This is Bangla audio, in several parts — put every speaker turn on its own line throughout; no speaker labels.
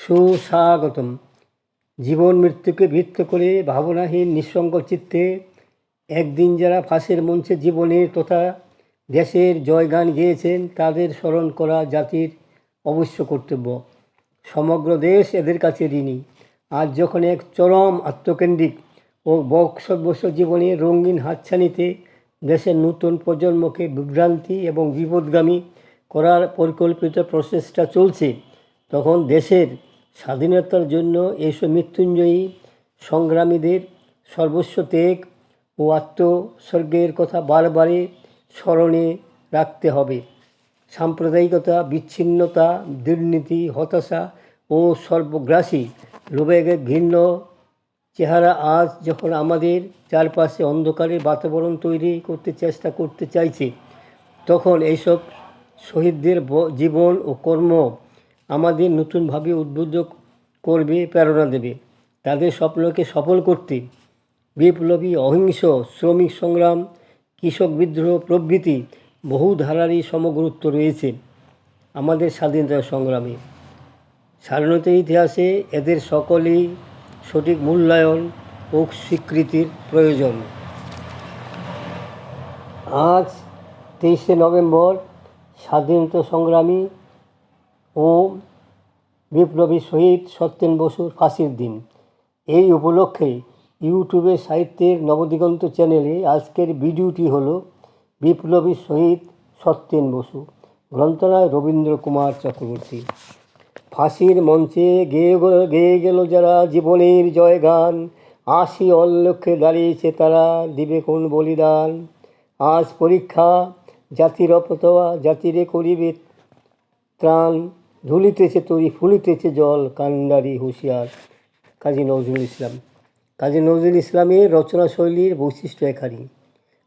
সুস্বাগতম। জীবন মৃত্যুকে ভিত্তি করে ভাবনাহীন নিঃসঙ্গ চিত্তে একদিন যারা ফাঁসের মঞ্চে জীবনের তথা দেশের জয়গান গেয়েছেন, তাদের স্মরণ করা জাতির অবশ্য কর্তব্য। সমগ্র দেশ এদের কাছে ঋণী। আজ যখন এক চরম আত্মকেন্দ্রিক ও বক্সব্যস্ত জীবনে রঙিন হাতছানিতে দেশের নতুন প্রজন্মকে বিভ্রান্তি এবং বিপদগামী করার পরিকল্পিত প্রচেষ্টা চলছে, তখন দেশের স্বাধীনতার জন্য এইসব মৃত্যুঞ্জয়ী সংগ্রামীদের সর্বস্ব ত্যাগ ও আত্মোৎসর্গের কথা বারবারে স্মরণে রাখতে হবে। সাম্প্রদায়িকতা, বিচ্ছিন্নতা, দুর্নীতি, হতাশা ও সর্বগ্রাসী লোভের ঘৃণ্য চেহারা আজ যখন আমাদের চারপাশে অন্ধকারের বাতাবরণ তৈরি করতে চেষ্টা করতে চাইছে, তখন এইসব শহীদদের জীবন ও কর্ম আমাদের নতুনভাবে উদ্বুদ্ধ করবে, প্রেরণা দেবে। তাদের স্বপ্নকে সফল করতে বিপ্লবী, অহিংস, শ্রমিক সংগ্রাম, কৃষক বিদ্রোহ প্রভৃতি বহু ধারারই সমগুরুত্ব রয়েছে আমাদের স্বাধীনতা সংগ্রামে। স্বাধীনতা ইতিহাসে এদের সকলেই সঠিক মূল্যায়ন ও স্বীকৃতির প্রয়োজন। আজ তেইশে নভেম্বর স্বাধীনতা সংগ্রামী ও বিপ্লবী শহীদ সত্যেন বসুর ফাঁসির দিন। এই উপলক্ষে ইউটিউবে সাহিত্যের নবদিগন্ত চ্যানেলে আজকের ভিডিওটি হল বিপ্লবী শহীদ সত্যেন বসু গ্রন্থনায় রবীন্দ্র কুমার চক্রবর্তী। ফাঁসির মঞ্চে গেয়ে গেয়ে গেল যারা জীবনের জয়গান, আশি অলক্ষ্যে দাঁড়িয়েছে তারা দিবে কোন বলিদান। আজ পরীক্ষা, জাতির অপতবা জাতিরে করিবে ত্রাণ ধুলিতেছে তরি, ফুলিতেছে জল কান্দারি হুঁশিয়ার। কাজী নজরুল ইসলাম। কাজী নজরুল ইসলামের রচনা শৈলীর বৈশিষ্ট্য এখানে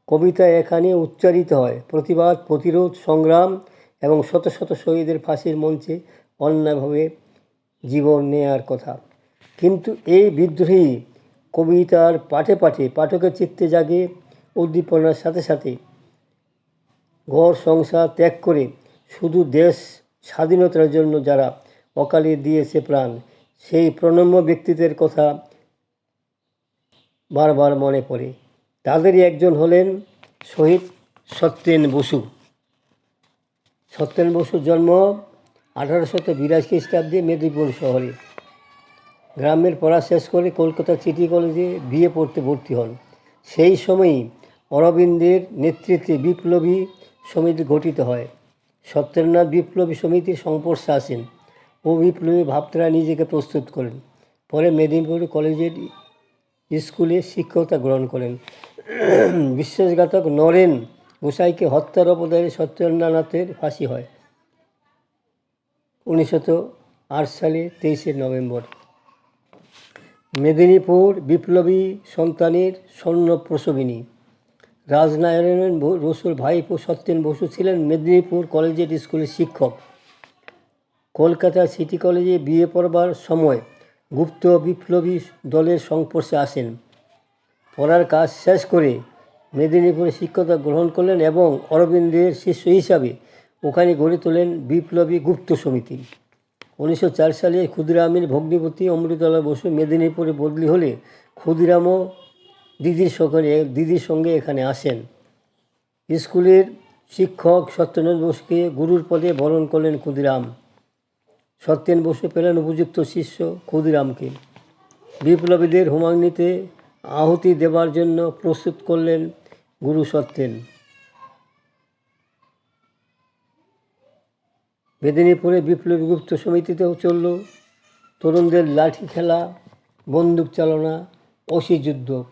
কবিতা এখানে উচ্চারিত হয়, প্রতিবাদ, প্রতিরোধ, সংগ্রাম এবং শত শত শহীদের ফাঁসির মঞ্চে অন্যায়ভাবে জীবন নেয়ার কথা। কিন্তু এই বিদ্রোহী কবিতার পাঠে পাঠে পাঠকের চিত্তে জাগে উদ্দীপনার সাথে সাথে ঘর সংসার ত্যাগ করে শুধু দেশ স্বাধীনতার জন্য যারা অকালে দিয়েছে প্রাণ, সেই প্রণম্য ব্যক্তিদের কথা বারবার মনে পড়ে। তাদেরই একজন হলেন শহীদ সত্যেন বসু। সত্যেন বসুর জন্ম আঠারোশত বিরাশি খ্রিস্টাব্দে মেদিনীপুর শহরে। গ্রামের পড়া শেষ করে কলকাতা সিটি কলেজে বিয়ে পড়তে ভর্তি হন। সেই সময়ই অরবিন্দের নেতৃত্বে বিপ্লবী সমিতি গঠিত হয়। সত্যেন্দ্রনাথ বিপ্লবী সমিতির সংস্পর্শে আসেন ও বিপ্লবী ভাবতারা নিজেকে প্রস্তুত করেন। পরে মেদিনীপুর কলেজের স্কুলে শিক্ষকতা গ্রহণ করেন। বিশ্বাসঘাতক নরেন গোসাইকে হত্যার অপদায়ে সত্যেন্দ্রনাথের ফাঁসি হয়। উনিশশো আট সালে তেইশে নভেম্বর। মেদিনীপুর বিপ্লবী সন্তানের স্বর্ণ প্রসবিনী। রাজনারায়ণ ব- বসুর ভাইপো সত্যেন বসু ছিলেন মেদিনীপুর কলেজের স্কুলের শিক্ষক। কলকাতা সিটি কলেজে বিয়ে পড়বার সময় গুপ্ত বিপ্লবী দলের সংস্পর্শে আসেন। পড়ার কাজ শেষ করে মেদিনীপুরে শিক্ষকতা গ্রহণ করলেন এবং অরবিন্দের শিষ্য হিসাবে ওখানে গড়ে তোলেন বিপ্লবী গুপ্ত সমিতি। উনিশশো চার সালে ক্ষুদিরামের ভগ্নিপতি অমৃতলা বসু মেদিনীপুরে বদলি হলে ক্ষুদিরামও দিদির সকলে দিদির সঙ্গে এখানে আসেন। স্কুলের শিক্ষক সত্যেন্দ্র বসুকে গুরুর পদে বরণ করলেন ক্ষুদিরাম। সত্যেন বসু পেলেন উপযুক্ত শিষ্য ক্ষুদিরামকে। বিপ্লবীদের হুমায়ুনিতে আহুতি দেবার জন্য প্রস্তুত করলেন গুরু সত্যেন। মেদিনীপুরে বিপ্লবী গুপ্ত সমিতিতেও চলল। তরুণদের লাঠি খেলা, বন্দুক চালনা অসি যুদ্ধ।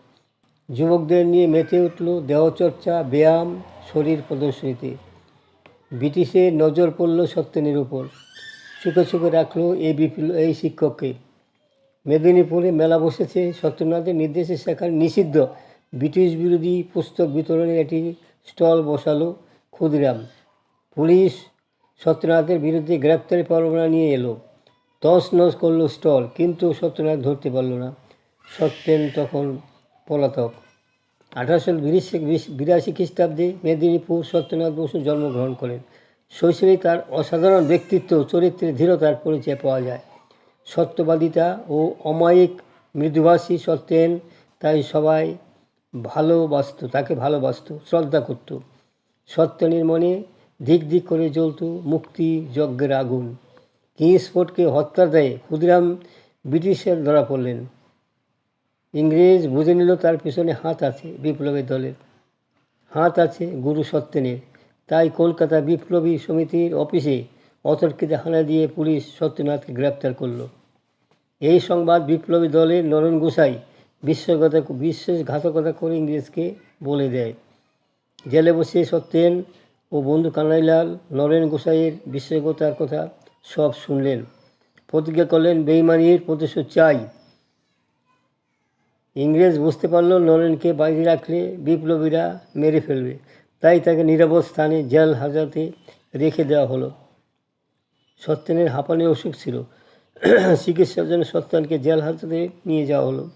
যুবকদের নিয়ে মেতে উঠল দেহচর্চা, ব্যায়াম, শরীর প্রদর্শনীতে। ব্রিটিশের নজর পড়ল সত্যেনের উপর। চুকে চুকে রাখল এই বিপ্ল, এই শিক্ষককে। মেদিনীপুরে মেলা বসেছে সত্যনাথের নির্দেশে সেখানে নিষিদ্ধ ব্রিটিশ বিরোধী পুস্তক বিতরণের একটি স্টল বসালো ক্ষুদিরাম। পুলিশ সত্যনাথের বিরুদ্ধে গ্রেপ্তারি পরোয়ানা নিয়ে এলো। তস নস করল স্টল, কিন্তু সত্যনাথ ধরতে পারল না। সত্যেন তখন পলাতক। আঠারোশো বিরাশি খ্রিস্টাব্দে মেদিনীপুর সত্যনাথ বসু জন্মগ্রহণ করেন। শৈশবে তার অসাধারণ ব্যক্তিত্ব চরিত্রের ধীরতার পরিচয় পাওয়া যায়। সত্যবাদিতা ও অমায়িক মৃদুভাষী সত্যেন তাই সবাই ভালোবাসত, তাকে ভালোবাসত, শ্রদ্ধা করত। সত্যেনের মনে দিক দিক করে জ্বলত মুক্তি যজ্ঞের আগুন। কিংসফোর্ডকে হত্যার দেয় ক্ষুদিরাম ব্রিটিশের ধরা পড়লেন। ইংরেজ বুঝে নিল তার পিছনে হাত আছে বিপ্লবী দলের। হাত আছে গুরু সত্যেনের। তাই কলকাতা বিপ্লবী সমিতির অফিসে অতর্কিতে হানা দিয়ে পুলিশ সত্যনাথকে গ্রেপ্তার করল। এই সংবাদ বিপ্লবী দলের নরেন গোসাই বিশ্বাসঘাতকতা বিশ্বাসঘাতকতা করে ইংরেজকে বলে দেয়। জেলে বসে সত্যেন ও বন্ধু কানাইলাল নরেন গোসাইয়ের বিশ্বাসঘাতকতার কথা সব শুনলেন। প্রতিজ্ঞা করলেন, বেইমানির প্রতিশোধ চাই। ইংরেজ বুঝতে পারল নরেনকে বাইরে রাখলে বিপ্লবীরা মেরে ফেলবে। তাই তাকে নিরাপদ স্থানে জেল হাজতে রেখে দেওয়া হলো। সত্যেনের হাঁপানি অসুখ ছিল। চিকিৎসার জন্য সত্যেনকে জেল হাজতে নিয়ে যাওয়া হলো।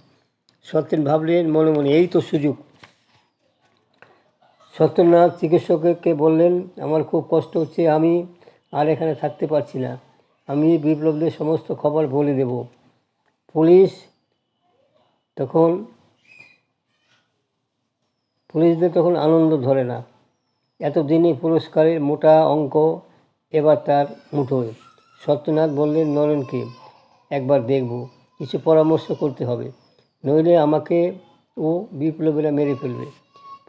সত্যেন ভাবলেন, মনে মনে এই তো সুযোগ। সত্যনাথ চিকিৎসককে বললেন, আমার খুব কষ্ট হচ্ছে, আমি আর এখানে থাকতে পারছি না। আমি বিপ্লবদের সমস্ত খবর বলে দেব। পুলিশ তখন পুলিশদের তখন আনন্দ ধরে না। এতদিনই পুরস্কারের মোটা অঙ্ক এবার তার মুঠোয়। সত্যনাথ বললেন, নরেনকে একবার দেখব, কিছু পরামর্শ করতে হবে। নইলে আমাকে ও বিপ্লবীরা মেরে ফেলবে।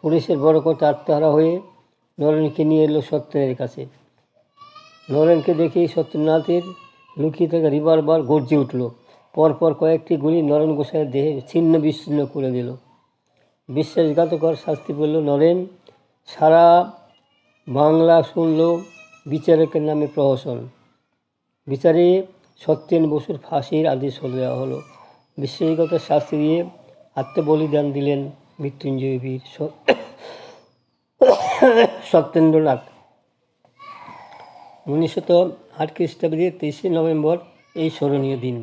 পুলিশের বড় কথা আত্মহারা হয়ে নরেনকে নিয়ে এলো সত্যেনের কাছে। নরেনকে দেখেই সত্যনাথের লুকিয়ে থাকা রিভলভার গর্জে উঠল। পরপর কয়েকটি গুলি নরেন গোসাইয়ের দেহে ছিন্ন বিচ্ছিন্ন করে দিল। বিশ্বাসঘাতকর শাস্তি পেল নরেন। সারা বাংলা শুনল বিচারকের নামে প্রহসন। বিচারে সত্যেন বসুর ফাঁসির আদেশ দেওয়া হলো। বিশ্বাসগত শাস্তি দিয়ে আত্মবলিদান দিলেন মৃত্যুঞ্জয় বীর সত্যেন্দ্রনাথ। উনিশশত আট খ্রিস্টাব্দে তেইশে নভেম্বর, এই স্মরণীয় দিন।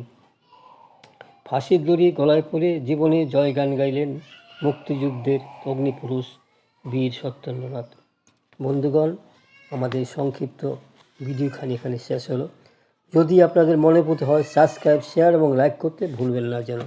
ফাঁসির দড়ি গলায় পরে জীবনে জয় গান গাইলেন মুক্তিযুদ্ধের অগ্নিপুরুষ বীর সত্যেন্দ্রনাথ। বন্ধুগণ, আমাদের সংক্ষিপ্ত ভিডিওখানি এখানে শেষ হলো। যদি আপনাদের মনে পড়তে হয় সাবস্ক্রাইব শেয়ার এবং লাইক করতে ভুলবেন না যেন।